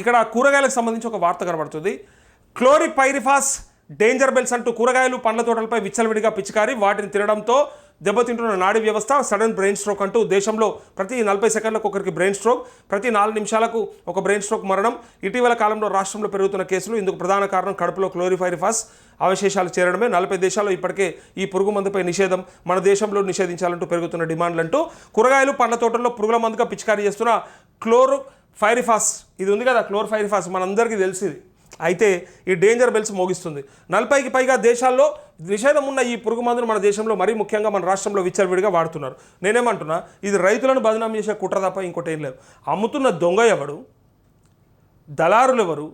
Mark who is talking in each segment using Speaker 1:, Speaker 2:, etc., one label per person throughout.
Speaker 1: ఇక్కడ కూరగాయలకు సంబంధించి ఒక వార్త కనబడుతుంది. క్లోరిపైరిఫాస్ డేంజర్ బెల్స్ అంటూ కూరగాయలు పండ్ల తోటలపై విచ్చలవిడిగా పిచికారి వాటిని తినడంతో దెబ్బతింటున్న నాడీ వ్యవస్థ సడన్ బ్రెయిన్ స్ట్రోక్ అంటూ దేశంలో ప్రతి నలభై సెకండ్లకు ఒకరికి బ్రెయిన్ స్ట్రోక్ ప్రతి నాలుగు నిమిషాలకు ఒక బ్రెయిన్ స్ట్రోక్ మరణం. ఇటీవల కాలంలో రాష్ట్రంలో పెరుగుతున్న కేసులు ఇందుకు ప్రధాన కారణం కడుపులో క్లోరిఫైరిఫాస్ అవశేషాలు చేరడమే. నలభై దేశాల్లో ఇప్పటికే ఈ పురుగు మందుపై నిషేధం. మన దేశంలో నిషేధించాలంటూ పెరుగుతున్న డిమాండ్లంటూ కూరగాయలు పండ్ల తోటల్లో పురుగుల మందుగా పిచికారీ చేస్తున్న క్లోరో ఫైరిఫాస్ ఇది ఉంది కదా క్లోర్ ఫైరిఫాస్ మనందరికీ తెలిసింది. అయితే ఈ డేంజర్ బెల్స్ మోగిస్తుంది. నలభైకి పైగా దేశాల్లో నిషేధం ఉన్న ఈ పురుగు మందును మన దేశంలో మరీ ముఖ్యంగా మన రాష్ట్రంలో విచ్చలవిడిగా వాడుతున్నారు. నేనేమంటున్నా ఇది రైతులను బదనాం చేసే కుట్ర తప్ప ఇంకోటి ఏం లేదు. అమ్ముతున్న దొంగ ఎవడు? దళారులు ఎవరు?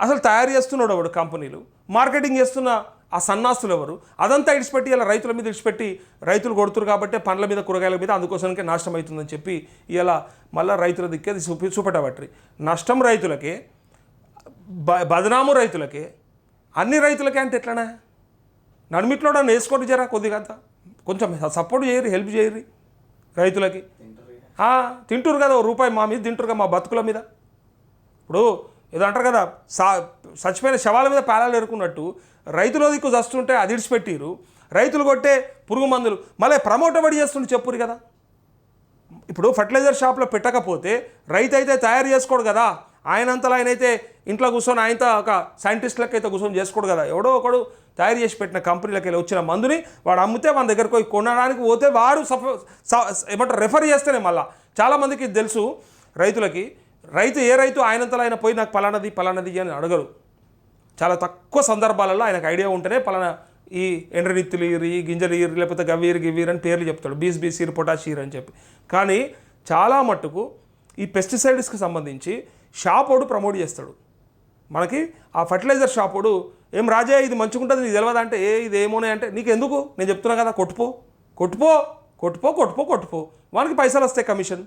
Speaker 1: అసలు తయారు చేస్తున్నాడు ఎవడు కంపెనీలు? మార్కెటింగ్ చేస్తున్న ఆ సన్నాస్తులు ఎవరు? అదంతా ఇడిచిపెట్టి ఇలా రైతుల మీద ఇడిచిపెట్టి రైతులు కొడుతురు కాబట్టి పండ్ల మీద కూరగాయల మీద అందుకోసానికే నష్టం అవుతుందని చెప్పి ఇలా మళ్ళీ రైతుల దిక్కేది చూపి చూపెట్టబట్టి నష్టం రైతులకే బ బదనాము రైతులకే అన్ని రైతులకే అంటే ఎట్లనా? నడుమిట్లో వేసుకోండి జరా కొద్దిగా అంతా. కొంచెం సపోర్ట్ చేయరు హెల్ప్ చేయరు రైతులకి. తింటురు కదా ఓ రూపాయి మా మీద తింటురు కదా మా బతుకుల మీద. ఇప్పుడు ఏదో అంటారు కదా సా చచ్చిపోయిన శవాల మీద పేలాలు ఎరుకున్నట్టు రైతుల దిక్కు చస్తుంటే అది ఇడిచిపెట్టిరు. రైతులు కొట్టే పురుగు మందులు. మళ్ళీ ప్రమోట్ ఎవడి చేస్తుండే చెప్పురు కదా. ఇప్పుడు ఫర్టిలైజర్ షాప్లో పెట్టకపోతే రైతు అయితే తయారు చేసుకోడు కదా. ఆయనంతలో ఆయన అయితే ఇంట్లో కూర్చొని ఆయనతో ఒక సైంటిస్ట్లకు అయితే కూర్చొని చేసుకోడు కదా. ఎవడో ఒకడు తయారు చేసి పెట్టిన కంపెనీలకు వెళ్ళి వచ్చిన మందుని వాడు అమ్మితే మన దగ్గరకు పోయి కొనడానికి పోతే వాడు సఫ స- ఏమంటారు రెఫర్ చేస్తేనే మళ్ళీ. చాలామందికి ఇది తెలుసు రైతులకి రైతు ఏ రైతు ఆయనంతలో ఆయన పోయి నాకు పలానది పలానది అని అడగరు. చాలా తక్కువ సందర్భాలలో ఆయనకు ఐడియా ఉంటేనే పలానా ఈ ఎండ్రనిత్తులు ఈరి గింజలు ఈరి లేకపోతే గవీరు గివీరు అని పేర్లు చెప్తాడు. బీస్ బీస్ ఈరు పొటాష్ అని చెప్పి. కానీ చాలా మట్టుకు ఈ పెస్టిసైడ్స్కి సంబంధించి షాపోడు ప్రమోట్ చేస్తాడు. మనకి ఆ ఫర్టిలైజర్ షాపోడు ఏం రాజా ఇది మంచుకుంటుంది నీకు తెలియదా అంటే ఏ ఇది ఏమోనే అంటే నీకు ఎందుకు నేను చెప్తున్నా కదా కొట్టుపో కొట్టుపో కొట్టుపో కొట్టుపో కొట్టుపో. వానికి పైసలు వస్తాయి కమిషన్.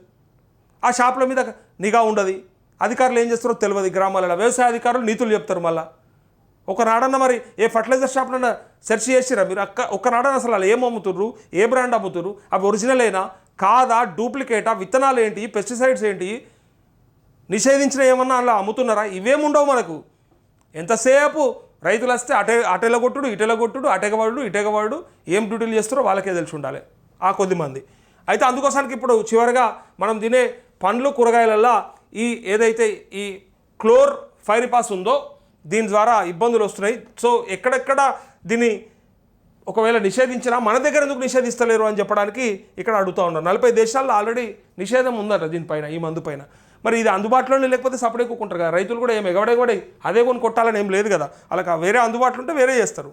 Speaker 1: ఆ షాపుల మీద నిఘా ఉండదు. అధికారులు ఏం చేస్తారో తెలియదు. గ్రామాలలో వ్యవసాయ అధికారులు నీతులు చెప్తారు మళ్ళా. ఒకనాడన్న మరి ఏ ఫర్టిలైజర్ షాప్లన్నా సెర్చ్ చేసిరా మీరు? అక్క ఒకనాడన్న అసలు వాళ్ళు ఏం అమ్ముతుర్రు? ఏ బ్రాండ్ అమ్ముతుర్రు? అవి ఒరిజినలేనా కాదా? డూప్లికేటా? విత్తనాలు ఏంటి? పెస్టిసైడ్స్ ఏంటి? నిషేధించిన ఏమన్నా అలా అమ్ముతున్నారా? ఇవేముండవు మనకు. ఎంతసేపు రైతులు వస్తే అటే అటెల కొట్టుడు ఇటెల కొట్టుడు అటెగవాడు ఇటెగవాడు ఏం డ్యూటీలు చేస్తారో వాళ్ళకే తెలిసి ఉండాలి. ఆ కొద్ది మంది. అయితే అందుకోసానికి ఇప్పుడు చివరిగా మనం తినే పండ్లు కూరగాయలల్లో ఈ ఏదైతే ఈ క్లోర్ ఫైరిపాస్ ఉందో దీని ద్వారా ఇబ్బందులు వస్తున్నాయి. సో ఎక్కడెక్కడ దీన్ని ఒకవేళ నిషేధించినా మన దగ్గర ఎందుకు నిషేధిస్తలేరు అని చెప్పడానికి ఇక్కడ అడుగుతూ ఉన్నారు. నలభై దేశాల్లో ఆల్రెడీ నిషేధం ఉందట దీనిపైన ఈ మందు పైన. మరి ఇది అందుబాటులోనే లేకపోతే సపరేట్ కొంటారు కదా? రైతులు కూడా ఏం ఎగవడెగవడే అదే కొని కొట్టాలని ఏం లేదు కదా? అలా వేరే అందుబాటులో ఉంటే వేరే చేస్తారు.